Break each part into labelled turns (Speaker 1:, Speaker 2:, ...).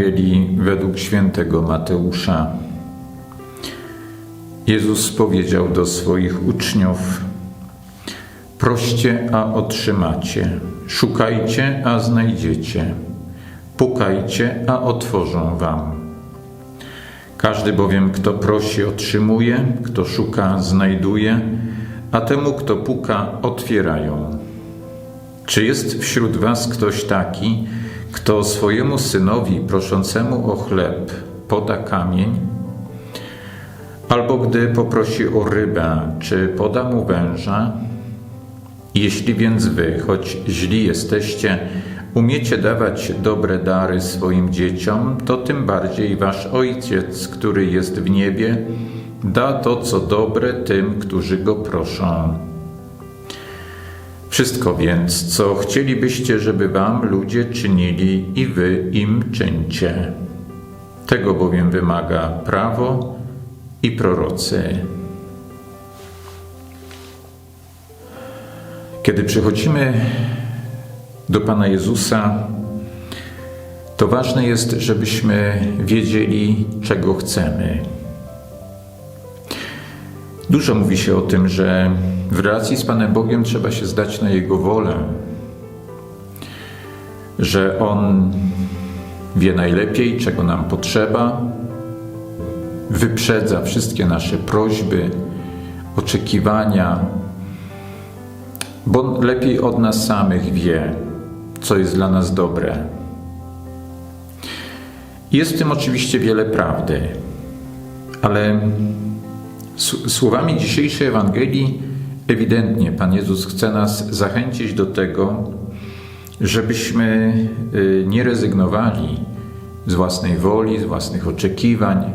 Speaker 1: Ewangelii według świętego Mateusza. Jezus powiedział do swoich uczniów: Proście, a otrzymacie, szukajcie, a znajdziecie, pukajcie, a otworzą wam. Każdy bowiem, kto prosi, otrzymuje, kto szuka, znajduje, a temu, kto puka, otwierają. Czy jest wśród was ktoś taki, kto swojemu synowi proszącemu o chleb poda kamień? Albo gdy poprosi o rybę, czy poda mu węża? Jeśli więc wy, choć źli jesteście, umiecie dawać dobre dary swoim dzieciom, to tym bardziej wasz Ojciec, który jest w niebie, da to, co dobre tym, którzy go proszą. Wszystko więc, co chcielibyście, żeby wam ludzie czynili, i wy im czyńcie. Tego bowiem wymaga prawo i prorocy. Kiedy przychodzimy do Pana Jezusa, to ważne jest, żebyśmy wiedzieli, czego chcemy. Dużo mówi się o tym, że w relacji z Panem Bogiem trzeba się zdać na Jego wolę, że On wie najlepiej, czego nam potrzeba, wyprzedza wszystkie nasze prośby, oczekiwania, bo lepiej od nas samych wie, co jest dla nas dobre. Jest w tym oczywiście wiele prawdy, ale słowami dzisiejszej Ewangelii ewidentnie Pan Jezus chce nas zachęcić do tego, żebyśmy y, nie rezygnowali z własnej woli, z własnych oczekiwań,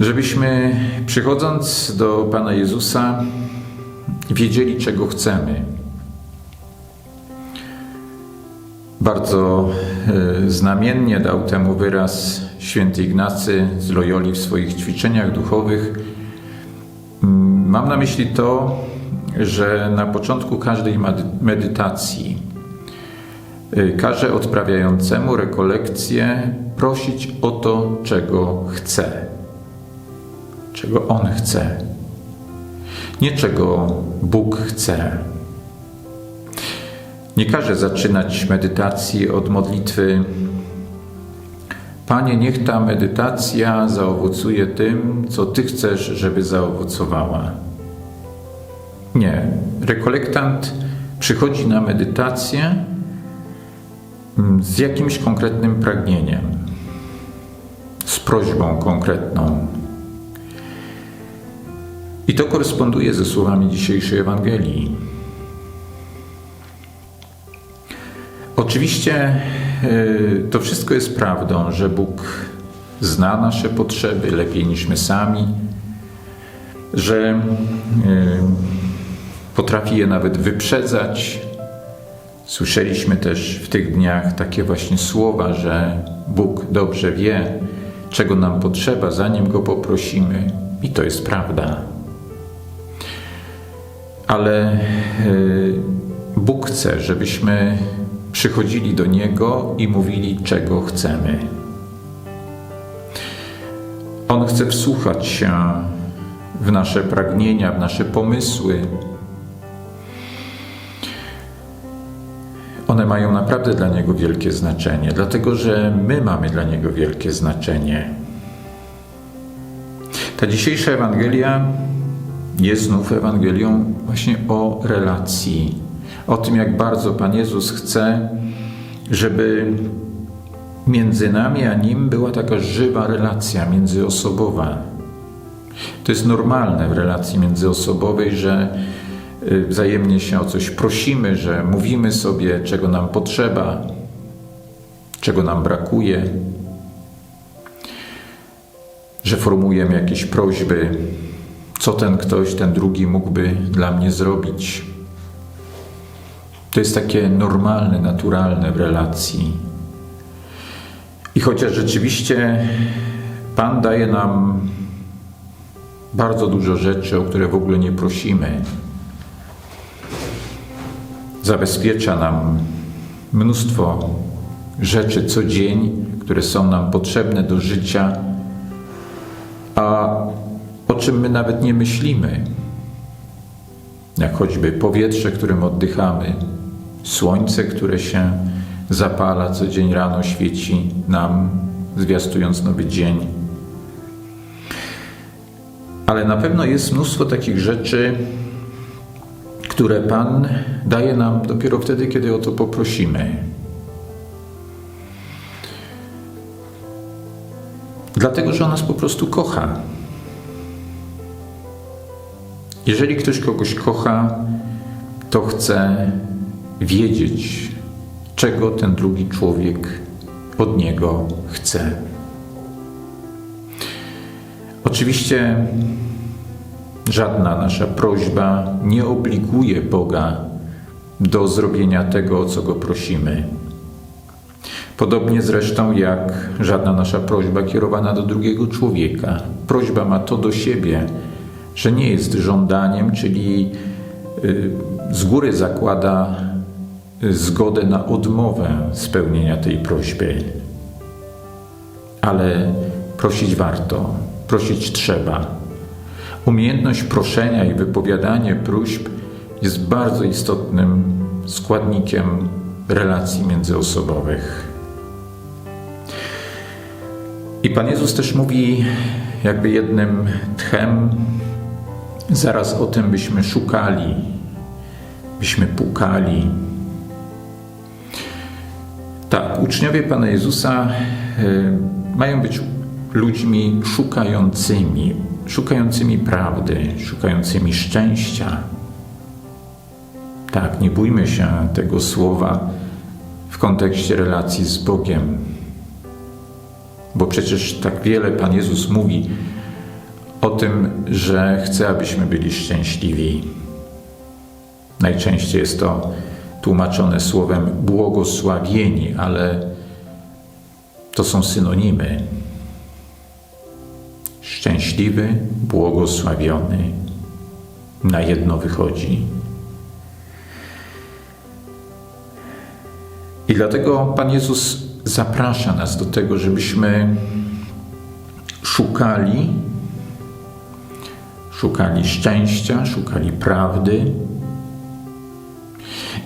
Speaker 1: żebyśmy przychodząc do Pana Jezusa wiedzieli, czego chcemy. Bardzo e, znamiennie dał temu wyraz święty Ignacy z Loyoli w swoich ćwiczeniach duchowych. Mm, mam na myśli to, że na początku każdej medytacji e, każe odprawiającemu rekolekcję prosić o to, czego chce, czego on chce, nie czego Bóg chce. Nie każe zaczynać medytacji od modlitwy Panie, niech ta medytacja zaowocuje tym, co Ty chcesz, żeby zaowocowała. Nie. Rekolektant przychodzi na medytację mm, z jakimś konkretnym pragnieniem, z prośbą konkretną. I to koresponduje ze słowami dzisiejszej Ewangelii. Oczywiście to wszystko jest prawdą, że Bóg zna nasze potrzeby lepiej niż my sami, że y, potrafi je nawet wyprzedzać. Słyszeliśmy też w tych dniach takie właśnie słowa, że Bóg dobrze wie, czego nam potrzeba, zanim go poprosimy, i to jest prawda. Ale y, Bóg chce, żebyśmy przychodzili do Niego i mówili, czego chcemy. On chce wsłuchać się w nasze pragnienia, w nasze pomysły. One mają naprawdę dla Niego wielkie znaczenie, dlatego że my mamy dla Niego wielkie znaczenie. Ta dzisiejsza Ewangelia jest znów Ewangelią właśnie o relacji o tym, jak bardzo Pan Jezus chce, żeby między nami a Nim była taka żywa relacja międzyosobowa. To jest normalne w relacji międzyosobowej, że y, wzajemnie się o coś prosimy, że mówimy sobie, czego nam potrzeba, czego nam brakuje, że formułujemy jakieś prośby, co ten ktoś, ten drugi mógłby dla mnie zrobić. To jest takie normalne, naturalne w relacji. I chociaż rzeczywiście Pan daje nam bardzo dużo rzeczy, o które w ogóle nie prosimy, zabezpiecza nam mnóstwo rzeczy co dzień, które są nam potrzebne do życia, a o czym my nawet nie myślimy. Jak choćby powietrze, którym oddychamy, słońce, które się zapala co dzień rano, świeci nam, zwiastując nowy dzień. Ale na pewno jest mnóstwo takich rzeczy, które Pan daje nam dopiero wtedy, kiedy o to poprosimy. Dlatego, że On nas po prostu kocha. Jeżeli ktoś kogoś kocha, to chce wiedzieć, czego ten drugi człowiek od niego chce. Oczywiście żadna nasza prośba nie obliguje Boga do zrobienia tego, o co go prosimy. Podobnie zresztą jak żadna nasza prośba kierowana do drugiego człowieka. Prośba ma to do siebie, że nie jest żądaniem, czyli y, z góry zakłada zgodę na odmowę spełnienia tej prośby. Ale prosić warto, prosić trzeba. Umiejętność proszenia i wypowiadanie próśb jest bardzo istotnym składnikiem relacji międzyosobowych. I Pan Jezus też mówi, jakby jednym tchem, zaraz o tym byśmy szukali, byśmy pukali. Tak, uczniowie Pana Jezusa y, mają być ludźmi szukającymi, szukającymi prawdy, szukającymi szczęścia. Tak, nie bójmy się tego słowa w kontekście relacji z Bogiem, bo przecież tak wiele Pan Jezus mówi o tym, że chce, abyśmy byli szczęśliwi. Najczęściej jest to tłumaczone słowem błogosławieni, ale to są synonimy. Szczęśliwy, błogosławiony na jedno wychodzi. I dlatego Pan Jezus zaprasza nas do tego, żebyśmy szukali, szukali szczęścia, szukali prawdy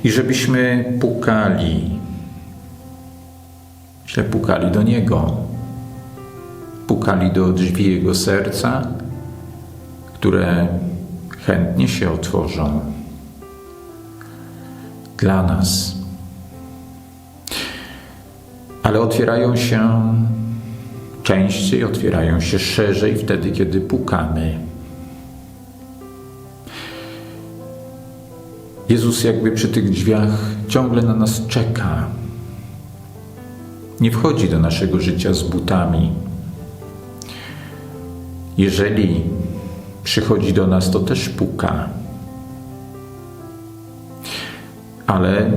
Speaker 1: i żebyśmy pukali, że pukali do Niego, pukali do drzwi Jego serca, które chętnie się otworzą dla nas. Ale otwierają się częściej, otwierają się szerzej wtedy, kiedy pukamy. Jezus jakby przy tych drzwiach ciągle na nas czeka. Nie wchodzi do naszego życia z butami. Jeżeli przychodzi do nas, to też puka. Ale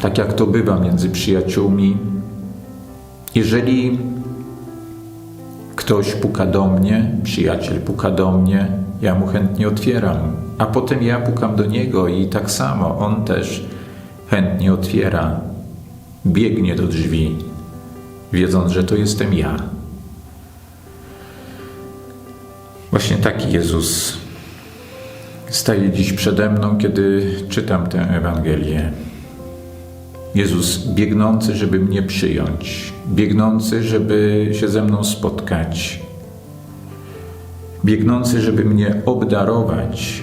Speaker 1: tak jak to bywa między przyjaciółmi, jeżeli ktoś puka do mnie, przyjaciel puka do mnie, ja mu chętnie otwieram, a potem ja pukam do niego i tak samo on też chętnie otwiera, biegnie do drzwi, wiedząc, że to jestem ja. Właśnie taki Jezus staje dziś przede mną, kiedy czytam tę Ewangelię. Jezus biegnący, żeby mnie przyjąć, biegnący, żeby się ze mną spotkać, biegnący, żeby mnie obdarować,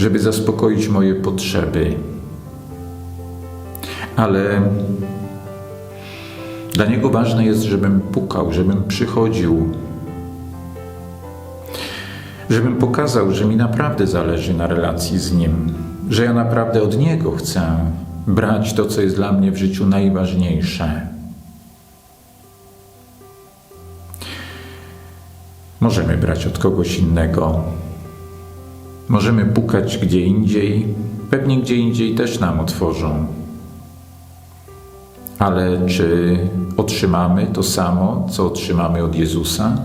Speaker 1: żeby zaspokoić moje potrzeby. Ale dla Niego ważne jest, żebym pukał, żebym przychodził, żebym pokazał, że mi naprawdę zależy na relacji z Nim, że ja naprawdę od Niego chcę brać to, co jest dla mnie w życiu najważniejsze. Możemy brać od kogoś innego. Możemy pukać gdzie indziej, pewnie gdzie indziej też nam otworzą. Ale czy otrzymamy to samo, co otrzymamy od Jezusa?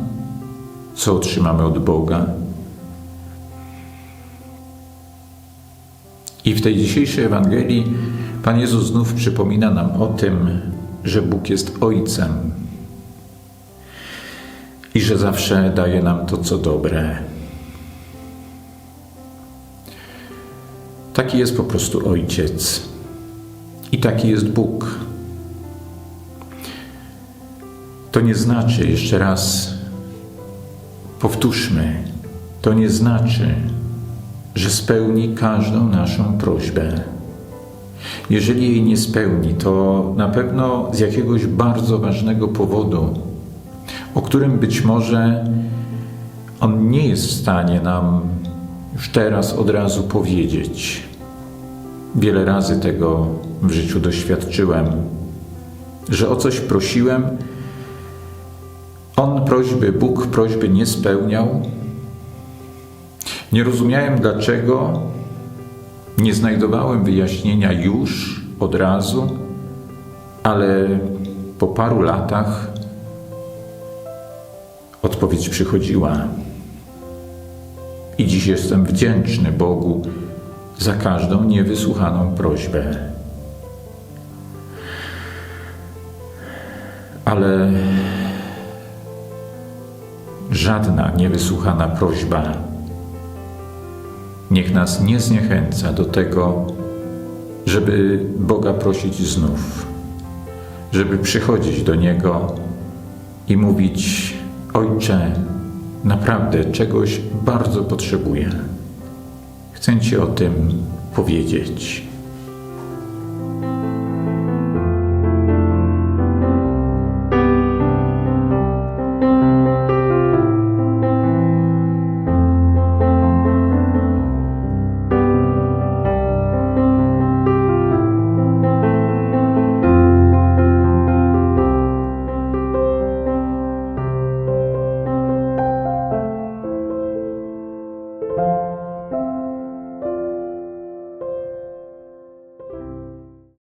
Speaker 1: Co otrzymamy od Boga? I w tej dzisiejszej Ewangelii Pan Jezus znów przypomina nam o tym, że Bóg jest Ojcem i że zawsze daje nam to, co dobre. Taki jest po prostu Ojciec i taki jest Bóg. To nie znaczy, jeszcze raz powtórzmy, to nie znaczy, że spełni każdą naszą prośbę. Jeżeli jej nie spełni, to na pewno z jakiegoś bardzo ważnego powodu, o którym być może on nie jest w stanie nam już teraz od razu powiedzieć. Wiele razy tego w życiu doświadczyłem, że o coś prosiłem, on prośby, Bóg prośby nie spełniał. Nie rozumiałem dlaczego, nie znajdowałem wyjaśnienia już od razu, ale po paru latach odpowiedź przychodziła. I dziś jestem wdzięczny Bogu za każdą niewysłuchaną prośbę. Ale żadna niewysłuchana prośba niech nas nie zniechęca do tego, żeby Boga prosić znów, żeby przychodzić do Niego i mówić: Ojcze, naprawdę czegoś bardzo potrzebuję. Chcę Ci o tym powiedzieć.